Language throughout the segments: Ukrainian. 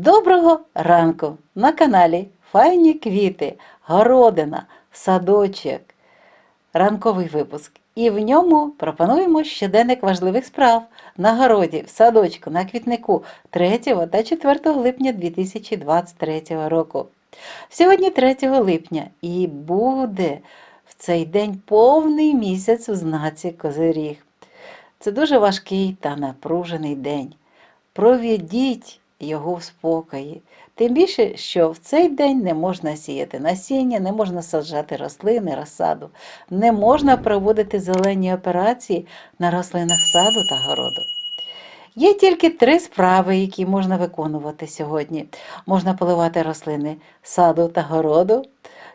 Доброго ранку на каналі Файні квіти, городина, садочок, ранковий випуск. І в ньому пропонуємо щоденник важливих справ на городі, в садочку, на квітнику 3 та 4 липня 2023 року. Сьогодні 3 липня і буде в цей день повний місяць у знаці Козиріг. Це дуже важкий та напружений день. Проведіть його в спокої. Тим більше, що в цей день не можна сіяти насіння, не можна саджати рослини, розсаду, не можна проводити зелені операції на рослинах саду та городу. Є тільки три справи, які можна виконувати сьогодні. Можна поливати рослини саду та городу,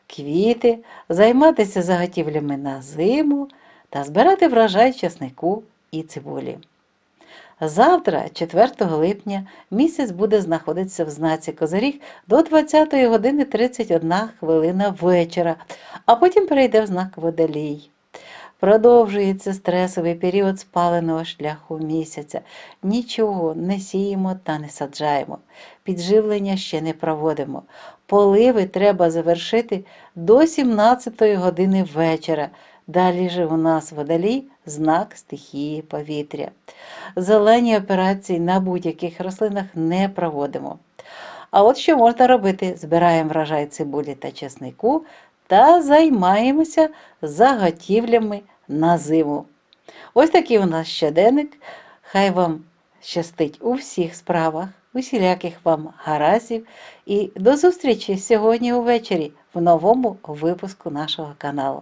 квіти, займатися заготівлями на зиму та збирати врожай часнику і цибулі. Завтра, 4 липня, місяць буде знаходитися в знаці Козиріг до 20 години 31 хвилина вечора, а потім перейде в знак Водолій. Продовжується стресовий період спаленого шляху місяця. Нічого не сіємо та не саджаємо. Підживлення ще не проводимо. Поливи треба завершити до 17 години вечора. Далі же у нас водолій знак стихії повітря. Зелені операції на будь-яких рослинах не проводимо. А от що можна робити? Збираємо врожай цибулі та чеснику та займаємося заготівлями на зиму. Ось такий у нас щоденник. Хай вам щастить у всіх справах, усіляких вам гараздів. І до зустрічі сьогодні увечері в новому випуску нашого каналу.